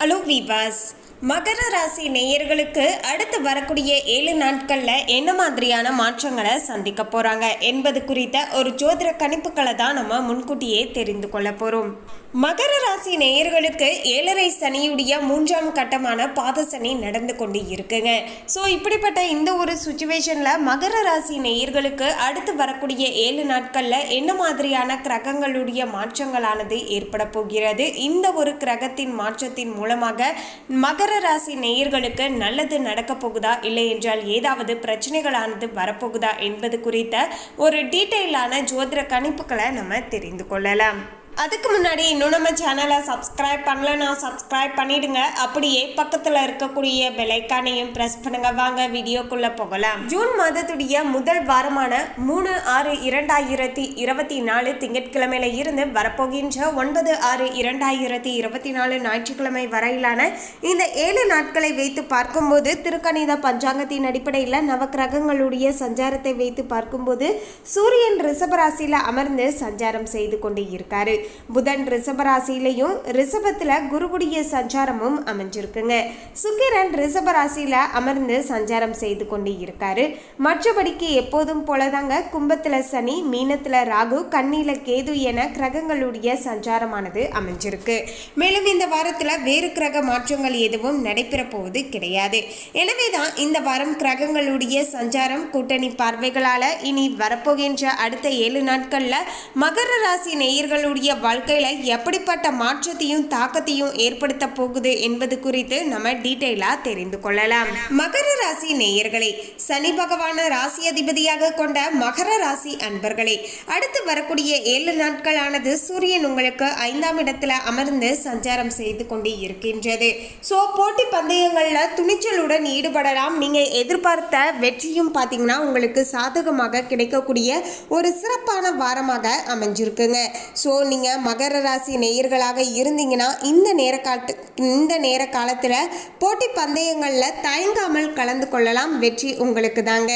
Hello விவாஸ் மகர ராசி நேயர்களுக்கு அடுத்து வரக்கூடிய ஏழு நாட்களில் என்ன மாதிரியான மாற்றங்களை சந்திக்க போகிறாங்க என்பது குறித்த ஒரு ஜோதிட கணிப்புகளை தான் நம்ம முன்கூட்டியே தெரிந்து கொள்ள போகிறோம் மகர ராசி நேயர்களுக்கு ஏழரை சனியுடைய மூன்றாம் கட்டமான பாத சனி நடந்து கொண்டு இருக்குங்க. ஸோ இப்படிப்பட்ட இந்த ஒரு சுச்சுவேஷனில் மகர ராசி நேயர்களுக்கு அடுத்து வரக்கூடிய ஏழு நாட்களில் என்ன மாதிரியான கிரகங்களுடைய மாற்றங்களானது ஏற்பட போகிறது? இந்த ஒரு கிரகத்தின் மாற்றத்தின் மூலமாக மகர ராசி நேயர்களுக்கு நல்லது நடக்கப் போகுதா? இல்லை என்றால் ஏதாவது பிரச்சனைகளானது வரப்போகுதா? என்பது குறித்த ஒரு டீட்டெயிலான ஜோதிட கணிப்புகளை நம்ம தெரிந்து கொள்ளலாம். அதுக்கு முன்னாடி இன்னும் நம்ம சேனலை சப்ஸ்கிரைப் பண்ணலன்னா சப்ஸ்கிரைப் பண்ணிடுங்க. அப்படியே பக்கத்தில் இருக்கக்கூடிய பெலைக்கானையும் ப்ரெஸ் பண்ணுங்க. வாங்க வீடியோக்குள்ளே போகலாம். ஜூன் மாதத்துடைய முதல் வாரமான மூணு ஆறு இரண்டாயிரத்தி இருபத்தி நாலு திங்கட்கிழமையில இருந்து வரப்போகின்ற ஒன்பது ஆறு இரண்டாயிரத்தி இருபத்தி நாலு ஞாயிற்றுக்கிழமை வரையிலான இந்த ஏழு நாட்களை வைத்து பார்க்கும்போது திருக்கணித பஞ்சாங்கத்தின் அடிப்படையில் நவக்கிரகங்களுடைய சஞ்சாரத்தை வைத்து பார்க்கும்போது சூரியன் ரிஷபராசியில் அமர்ந்து சஞ்சாரம் செய்து கொண்டு இருக்காரு புதன் ரிஷபராசிலையும் ரிஷபத்தில் குருவுடைய சஞ்சாரமும் அமைஞ்சிருக்குங்க. சுக்கிரன் ரிஷபராசியில் அமர்ந்து சஞ்சாரம் செய்து கொண்டு இருக்காரு. மற்றபடிக்கு எப்போதும் போலதாங்க கும்பத்தில் சனி மீனத்தில் ராகு கண்ணியில் கேது என கிரகங்களுடைய சஞ்சாரமானது அமைஞ்சிருக்கு. மேலும் இந்த வாரத்தில் வேறு கிரக மாற்றங்கள் எதுவும் நடைபெற போவது கிடையாது. எனவே தான் இந்த வாரம் கிரகங்களுடைய சஞ்சாரம் கூட்டணி பார்வைகளால் இனி வரப்போகின்ற அடுத்த ஏழு நாட்களில் மகர ராசி நேயர்களுடைய வாழ்க்கையில் எப்படிப்பட்ட மாற்றத்தையும் தாக்கத்தையும் ஏற்படுத்த போகுது என்பது குறித்து நம்ம டீட்டெயிலாக தெரிந்து கொள்ளலாம். மகர ராசி நேயர்களே சனி பகவான ராசி அதிபதியாக கொண்ட மகர ராசி அன்பர்களே அடுத்து வரக்கூடிய ஏழு நாட்களானது சூரியன் உங்களுக்கு ஐந்தாம் இடத்துல அமர்ந்து சஞ்சாரம் செய்து கொண்டு இருக்கின்றது. ஸோ போட்டி பந்தயங்களில் துணிச்சலுடன் ஈடுபடலாம். நீங்கள் எதிர்பார்த்த வெற்றியும் பார்த்தீங்கன்னா உங்களுக்கு சாதகமாக கிடைக்கக்கூடிய ஒரு சிறப்பான வாரமாக அமைஞ்சிருக்குங்க. ஸோ நீங்கள் மகர ராசி நேயர்களாக இருந்தீங்கன்னா இந்த நேர காலத்து இந்த நேர காலத்தில் போட்டி பந்தயங்களில் தயங்காமல் கலந்து கொள்ளலாம். வெற்றி உங்களுக்கு தாங்க.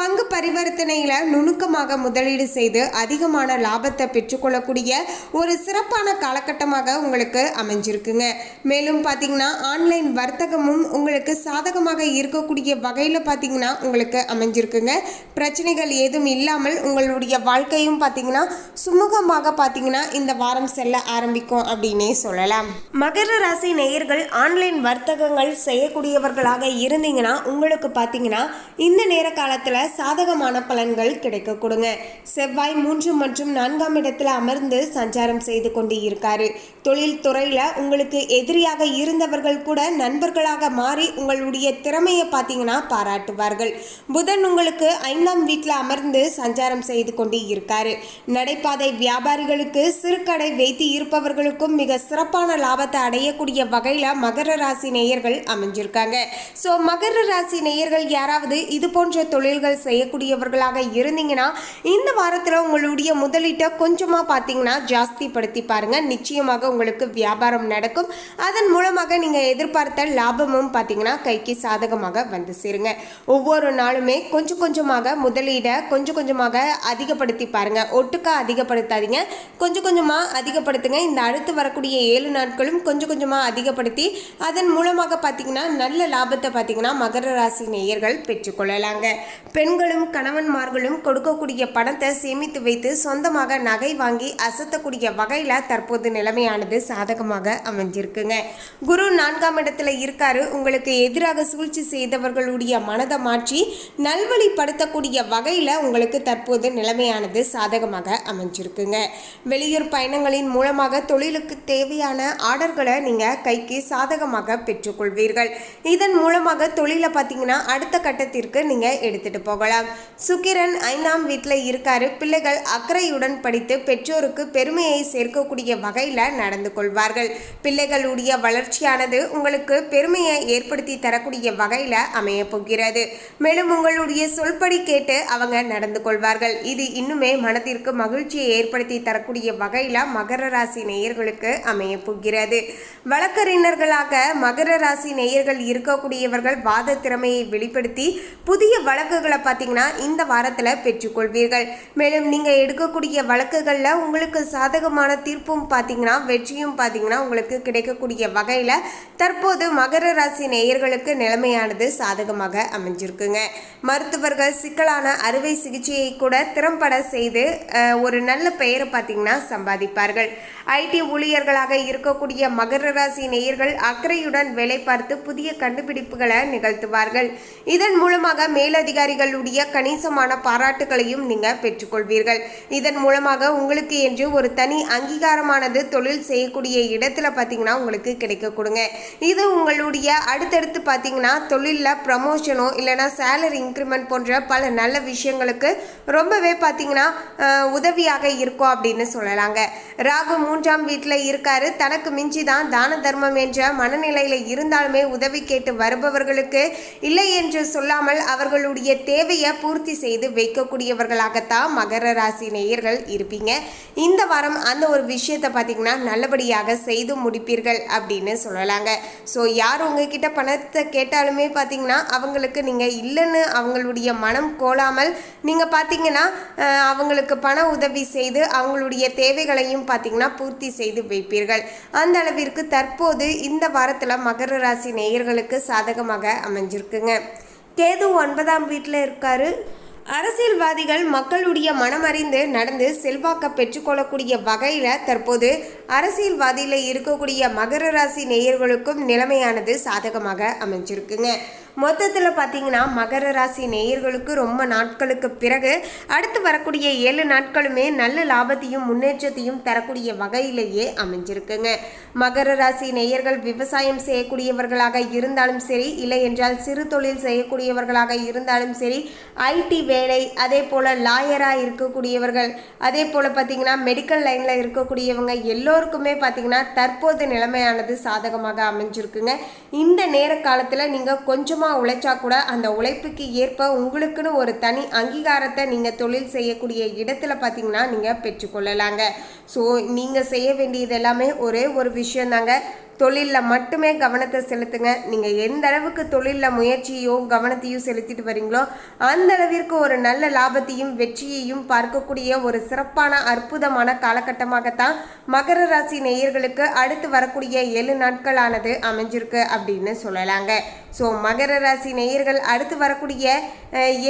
பங்கு பரிவர்த்தனையில் நுணுக்கமாக முதலீடு செய்து அதிகமான லாபத்தை பெற்றுக்கொள்ளக்கூடிய ஒரு சிறப்பான காலகட்டமாக உங்களுக்கு அமைஞ்சிருக்குங்க. மேலும் பார்த்தீங்கன்னா ஆன்லைன் வர்த்தகமும் உங்களுக்கு சாதகமாக இருக்கக்கூடிய வகையில் பார்த்தீங்கன்னா உங்களுக்கு அமைஞ்சிருக்குங்க. பிரச்சனைகள் ஏதும் இல்லாமல் உங்களுடைய வாழ்க்கையும் பார்த்தீங்கன்னா சுமூகமாக பார்த்தீங்கன்னா இந்த வாரம் செல்ல ஆரம்பிக்கும் அப்படின்னே சொல்லலாம். மகர ராசி நேயர்கள் ஆன்லைன் வர்த்தகங்கள் செய்யக்கூடியவர்களாக இருந்தீங்கன்னா உங்களுக்கு பார்த்தீங்கன்னா இந்த நேர காலத்தில் சாதகமான பலன்கள் கிடைக்க கொடுங்க. செவ்வாய் மூன்று மற்றும் நான்காம் இடத்துல அமர்ந்து சஞ்சாரம் செய்து கொண்டு இருக்காரு. தொழில் துறையில் உங்களுக்கு எதிரியாக இருந்தவர்கள் கூட நண்பர்களாக மாறி உங்களுடைய திறமையை பார்த்தீங்கன்னா பாராட்டுவார்கள். புதன் உங்களுக்கு ஐந்தாம் வீட்டில் அமர்ந்து சஞ்சாரம் செய்து கொண்டு இருக்காரு. நடைபாதை வியாபாரிகளுக்கு சிறு சிறுகடை வைத்து இருப்பவர்களுக்கும் மிக சிறப்பான லாபத்தை அடையக்கூடிய வகையில் மகர ராசி நேயர்கள் அமைஞ்சிருக்காங்க. ஸோ மகர ராசி நேயர்கள் யாராவது இது போன்ற தொழில்கள் செய்யக்கூடியவர்களாக இருந்தீங்கன்னா இந்த வாரத்தில் உங்களுடைய முதலீட்டை கொஞ்சமாக பார்த்தீங்கன்னா ஜாஸ்திப்படுத்தி பாருங்க. நிச்சயமாக உங்களுக்கு வியாபாரம் நடக்கும். அதன் மூலமாக நீங்கள் எதிர்பார்த்த லாபமும் பார்த்தீங்கன்னா கைக்கு சாதகமாக வந்து சேருங்க. ஒவ்வொரு நாளுமே கொஞ்சம் கொஞ்சமாக முதலீடை கொஞ்சம் கொஞ்சமாக அதிகப்படுத்தி பாருங்க. ஒட்டுக்கா அதிகப்படுத்தாதீங்க. கொஞ்சம் கொஞ்சமாக அதிகப்படுத்துங்க. இந்த அடுத்து வரக்கூடிய ஏழு நாட்களும் கொஞ்சம் கொஞ்சமாக அதிகப்படுத்தி அதன் மூலமாக பார்த்தீங்கன்னா நல்ல லாபத்தை பார்த்தீங்கன்னா மகர ராசி நேயர்கள் பெற்றுக்கொள்ளலாங்க பெண்களும் கணவன்மார்களும் கொடுக்கக்கூடிய பணத்தை சேமித்து வைத்து சொந்தமாக நகை வாங்கி அசத்தக்கூடிய வகையில் தற்போது நிலைமையானது சாதகமாக அமைஞ்சிருக்குங்க. குரு நான்காம் இடத்துல இருக்காரு. உங்களுக்கு எதிராக சூழ்ச்சி செய்தவர்களுடைய மனதை மாற்றி நல்வழிப்படுத்தக்கூடிய வகையில் உங்களுக்கு தற்போது நிலைமையானது சாதகமாக அமைஞ்சிருக்குங்க. வெளியூர் பயணங்களின் மூலமாக தொழிலுக்கு தேவையான ஆர்டர்களை நீங்கள் கைக்கு சாதகமாக பெற்றுக்கொள்வீர்கள். இதன் மூலமாக தொழிலை பார்த்தீங்கன்னா அடுத்த கட்டத்திற்கு நீங்கள் எடுத்துகிட்டு போகலாம். சுக்கிரன் ஐந்தாம் வீட்டில் இருக்காரு. பிள்ளைகள் அக்கறையுடன் படித்து பெற்றோருக்கு பெருமையை சேர்க்கக்கூடிய வகையில் நடந்து கொள்வார்கள். பிள்ளைகளுடைய வளர்ச்சியானது உங்களுக்கு பெருமையை ஏற்படுத்தி தரக்கூடிய வகையில் அமைய போகிறது. மேலும் உங்களுடைய சொல்படி கேட்டு அவங்க நடந்து கொள்வார்கள். இது இன்னுமே மனதிற்கு மகிழ்ச்சியை ஏற்படுத்தி தரக்கூடிய வகையில் வகையில் மகர ராசி நேயர்களுக்கு அமைய போகிறது. வழக்கறிஞர்களாக மகர ராசி நேயர்கள் இருக்கக்கூடியவர்கள் வாத திறமையை வெளிப்படுத்தி புதிய வழக்குகளை பார்த்தீங்கன்னா இந்த வாரத்தில் பெற்றுக்கொள்வீர்கள். மேலும் நீங்கள் எடுக்கக்கூடிய வழக்குகளில் உங்களுக்கு சாதகமான தீர்ப்பும் பார்த்தீங்கன்னா வெற்றியும் பார்த்தீங்கன்னா உங்களுக்கு கிடைக்கக்கூடிய வகையில் தற்போது மகர ராசி நேயர்களுக்கு நிலைமையானது சாதகமாக அமைஞ்சிருக்குங்க. மருத்துவர்கள் சிக்கலான அறுவை சிகிச்சையை கூட திறம்பட செய்து ஒரு நல்ல பெயரை பார்த்தீங்கன்னா சம்பாதிப்பார்கள். ஐடி ஊழியர்களாக இருக்கக்கூடிய மகர ராசி நேயர்கள் அக்கறையுடன் வேலை பார்த்து புதிய கண்டுபிடிப்புகளை நிகழ்த்துவார்கள். இதன் மூலமாக மேலதிகாரிகளுடைய கணிசமான பாராட்டுகளையும் நீங்க பெற்றுக்கொள்வீர்கள். இதன் மூலமாக உங்களுக்கு என்று ஒரு தனி அங்கீகாரமானது தொழில் செய்யக்கூடிய இடத்துல பார்த்தீங்கன்னா உங்களுக்கு கிடைக்க கொடுங்க இது உங்களுடைய அடுத்தடுத்து பார்த்தீங்கன்னா தொழிலில் ப்ரமோஷனோ இல்லைனா சேலரி இன்க்ரிமெண்ட் போன்ற பல நல்ல விஷயங்களுக்கு ரொம்பவே பார்த்தீங்கன்னா உதவியாக இருக்கும் அப்படின்னு சொல்லலாங்க. ராகு மூன்றாம் வீட்டில் இருக்காரு. தனக்கு மிஞ்சி தான் தான தர்மம் என்ற மனநிலையில் இருந்தாலுமே உதவி கேட்டு வருபவர்களுக்கு இல்லை என்று சொல்லாமல் அவர்களுடைய தேவையை பூர்த்தி செய்து வைக்கக்கூடியவர்களாகத்தான் மகர ராசி நேயர்கள் இருப்பீங்க. இந்த வாரம் அந்த ஒரு விஷயத்தை பார்த்தீங்கன்னா நல்லபடியாக செய்து முடிப்பீர்கள் அப்படின்னு சொல்லலாங்க. ஸோ யார் உங்ககிட்ட பணத்தை கேட்டாலுமே பார்த்தீங்கன்னா அவங்களுக்கு நீங்கள் இல்லைன்னு அவங்களுடைய மனம் கோலாமல் நீங்கள் பார்த்தீங்கன்னா அவங்களுக்கு பண உதவி செய்து அவங்களுடைய தேவைகள் தேவைகளையும் பார்த்தீங்கன்னா பூர்த்தி செய்து வைப்பீர்கள். அந்த அளவிற்கு தற்போது இந்த வாரத்தில் மகர ராசி நேயர்களுக்கு சாதகமாக அமைஞ்சிருக்குங்க. கேது ஒன்பதாம் வீட்டில் இருக்காரு. அரசியல்வாதிகள் மக்களுடைய மனமறிந்து நடந்து செல்வாக்க பெற்றுக்கொள்ளக்கூடிய வகையில் தற்போது அரசியல்வாதியில் இருக்கக்கூடிய மகர ராசி நேயர்களுக்கும் நிலைமையானது சாதகமாக அமைஞ்சிருக்குங்க. மொத்தத்தில் பார்த்தீங்கன்னா மகர ராசி நேயர்களுக்கு ரொம்ப நாட்களுக்கு பிறகு அடுத்து வரக்கூடிய ஏழு நாட்களுமே நல்ல லாபத்தையும் முன்னேற்றத்தையும் தரக்கூடிய வகையிலேயே அமைஞ்சிருக்குங்க. மகர ராசி நேயர்கள் விவசாயம் செய்யக்கூடியவர்களாக இருந்தாலும் சரி இல்லை என்றால் சிறு தொழில் செய்யக்கூடியவர்களாக இருந்தாலும் சரி ஐடி வேலை அதே போல் லாயராக இருக்கக்கூடியவர்கள் அதே போல் பார்த்தீங்கன்னா மெடிக்கல் லைனில் இருக்கக்கூடியவங்க எல்லோருக்குமே பார்த்தீங்கன்னா தற்போது நிலைமையானது சாதகமாக அமைஞ்சிருக்குங்க. இந்த நேர காலத்தில் நீங்கள் கொஞ்சமாக உழைச்சா கூட அந்த உழைப்புக்கு ஏற்ப உங்களுக்குன்னு ஒரு தனி அங்கீகாரத்தை நீங்கள் தொழில் செய்யக்கூடிய இடத்துல பார்த்தீங்கன்னா நீங்கள் பெற்றுக்கொள்ளலாங்க. ஸோ நீங்கள் செய்ய வேண்டியது எல்லாமே ஒரே ஒரு விஷயந்தாங்க. தொழிலில் மட்டுமே கவனத்தை செலுத்துங்க. நீங்கள் எந்த அளவுக்கு தொழிலில் முயற்சியோ கவனத்தையும் செலுத்திட்டு வரீங்களோ அந்த அளவிற்கு ஒரு நல்ல லாபத்தையும் வெற்றியையும் பார்க்கக்கூடிய ஒரு சிறப்பான அற்புதமான காலகட்டமாகத்தான் மகர ராசி நேயர்களுக்கு அடுத்து வரக்கூடிய ஏழு நாட்களானது அமைஞ்சிருக்கு அப்படின்னு சொல்லலாங்க. ஸோ மகர ராசி நேயர்கள் அடுத்து வரக்கூடிய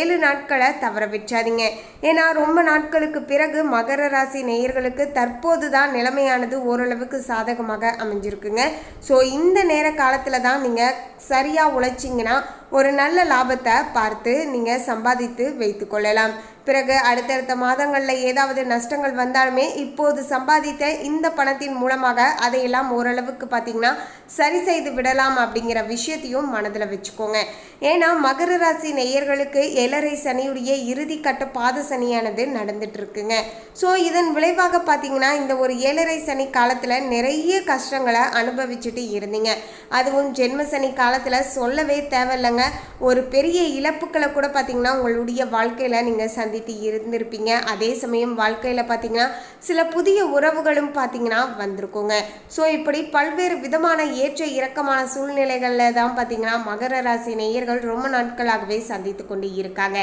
ஏழு நாட்களை தவற வச்சாதீங்க ஏன்னா ரொம்ப நாட்களுக்கு பிறகு மகர ராசி நேயர்களுக்கு தற்போது தான் நிலைமையானது ஓரளவுக்கு சாதகமாக அமைஞ்சிருக்குங்க. ஸோ இந்த நேர காலத்தில் தான் நீங்கள் சரியாக உழைச்சிங்கன்னா ஒரு நல்ல லாபத்தை பார்த்து நீங்கள் சம்பாதித்து வைத்து கொள்ளலாம். பிறகு அடுத்தடுத்த மாதங்களில் ஏதாவது நஷ்டங்கள் வந்தாலுமே இப்போது சம்பாதித்த இந்த பணத்தின் மூலமாக அதையெல்லாம் ஓரளவுக்கு பார்த்தீங்கன்னா சரி செய்து விடலாம் அப்படிங்கிற விஷயத்தையும் மனதில் வச்சுக்கோங்க. ஏன்னா மகர ராசி நேயர்களுக்கு எலரை சனியுடைய இறுதி கட்ட பாத சனியானது நடந்துட்டு இருக்குங்க ஸோ இதன் விளைவாக பார்த்தீங்கன்னா இந்த ஒரு ஏழரை சனி காலத்தில் நிறைய கஷ்டங்களை அனுபவிச்சுட்டு இருந்தீங்க. அதுவும் ஜென்ம சனி காலத்தில் சொல்லவே தேவையில்லைங்க. ஒரு பெரிய இழப்புக்களை கூட பார்த்தீங்கன்னா உங்களுடைய வாழ்க்கையில் நீங்கள் சந்தி சந்தித்து இருந்திருப்பீங்க. அதே சமயம் வாழ்க்கையில் பார்த்தீங்கன்னா சில புதிய உறவுகளும் பார்த்தீங்கன்னா வந்திருக்குங்க. ஸோ இப்படி பல்வேறு விதமான ஏற்ற இறக்கமான சூழ்நிலைகளில் தான் பார்த்தீங்கன்னா மகர ராசி நேயர்கள் ரொம்ப நாட்களாகவே சந்தித்து கொண்டு இருக்காங்க.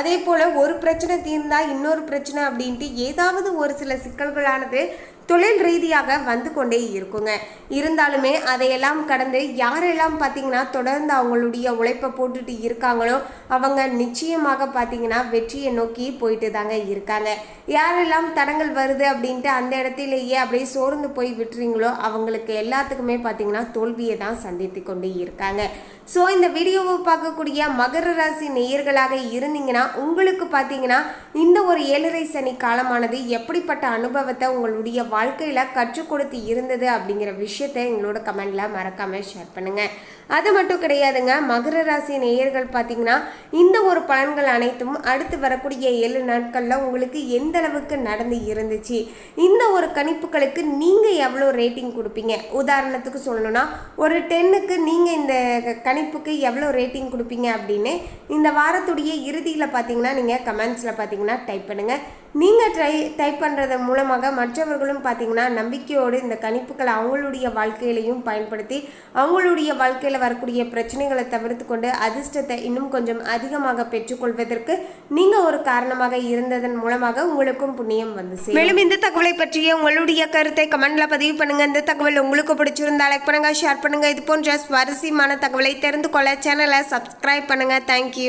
அதே போல் ஒரு பிரச்சனை தீர்ந்தால் இன்னொரு பிரச்சனை அப்படின்ட்டு ஏதாவது ஒரு சில சிக்கல்களானது தொழில் ரீதியாக வந்து கொண்டே இருக்குங்க. இருந்தாலுமே அதையெல்லாம் கடந்து யாரெல்லாம் பார்த்தீங்கன்னா தொடர்ந்து அவங்களுடைய உழைப்பை போட்டுட்டு இருக்காங்களோ அவங்க நிச்சயமாக பார்த்தீங்கன்னா வெற்றியை நோக்கி போயிட்டு தாங்க இருக்காங்க. யாரெல்லாம் தடங்கள் வருது அப்படின்ட்டு அந்த இடத்திலேயே அப்படியே சோர்ந்து போய் விட்டுறீங்களோ அவங்களுக்கு எல்லாத்துக்குமே பார்த்தீங்கன்னா தோல்வியை தான் சந்தித்து கொண்டு இருக்காங்க. ஸோ இந்த வீடியோவை பார்க்கக்கூடிய மகர ராசி நேயர்களாக இருந்தீங்கன்னா உங்களுக்கு பார்த்தீங்கன்னா இந்த ஒரு ஏழரை சனி காலமானது எப்படிப்பட்ட அனுபவத்தை உங்களுடைய வாழ்க்கையில் கற்றுக் கொடுத்து இருந்தது அப்படிங்கிற விஷயத்தை எங்களோட கமெண்டில் மறக்காமல் ஷேர் பண்ணுங்கள் அது மட்டும் கிடையாதுங்க. மகர ராசி நேயர்கள் பார்த்தீங்கன்னா இந்த ஒரு பலன்கள் அனைத்தும் அடுத்து வரக்கூடிய ஏழு நாட்களில் உங்களுக்கு எந்த அளவுக்கு நடந்து இருந்துச்சு? இந்த ஒரு கணிப்புகளுக்கு நீங்கள் எவ்வளோ ரேட்டிங் கொடுப்பீங்க? உதாரணத்துக்கு சொல்லணும்னா ஒரு டென்னுக்கு நீங்கள் இந்த க- கணிப்புக்கு எவ்வளோ ரேட்டிங் கொடுப்பீங்க அப்படின்னு இந்த வாரத்துடைய இறுதியில் பார்த்தீங்கன்னா நீங்கள் கமெண்ட்ஸில் பார்த்தீங்கன்னா டைப் பண்ணுங்கள் நீங்கள் ட்ரை டைப் பண்ணுறது மூலமாக மற்றவர்களும் பார்த்தீங்கன்னா நம்பிக்கையோடு இந்த கணிப்புகளை அவங்களுடைய வாழ்க்கையிலையும் பயன்படுத்தி அவங்களுடைய வாழ்க்கையில் வரக்கூடிய பிரச்சனைகளை தவிர்த்து கொண்டு அதிர்ஷ்டத்தை இன்னும் கொஞ்சம் அதிகமாக பெற்றுக்கொள்வதற்கு நீங்கள் ஒரு காரணமாக இருந்ததன் மூலமாக உங்களுக்கும் புண்ணியம் வந்து சேரும். மேலும் இந்த தகவலை பற்றிய உங்களுடைய கருத்தை கமெண்டில் பதிவு பண்ணுங்கள் இந்த தகவல் உங்களுக்கு பிடிச்சிருந்தா லைக் பண்ணுங்கள் ஷேர் பண்ணுங்கள் இது போன்ற சுவாரஸ்யமான தகவலை தெரிந்து கொள்ள சேனலை சப்ஸ்கிரைப் பண்ணுங்கள் தேங்க்யூ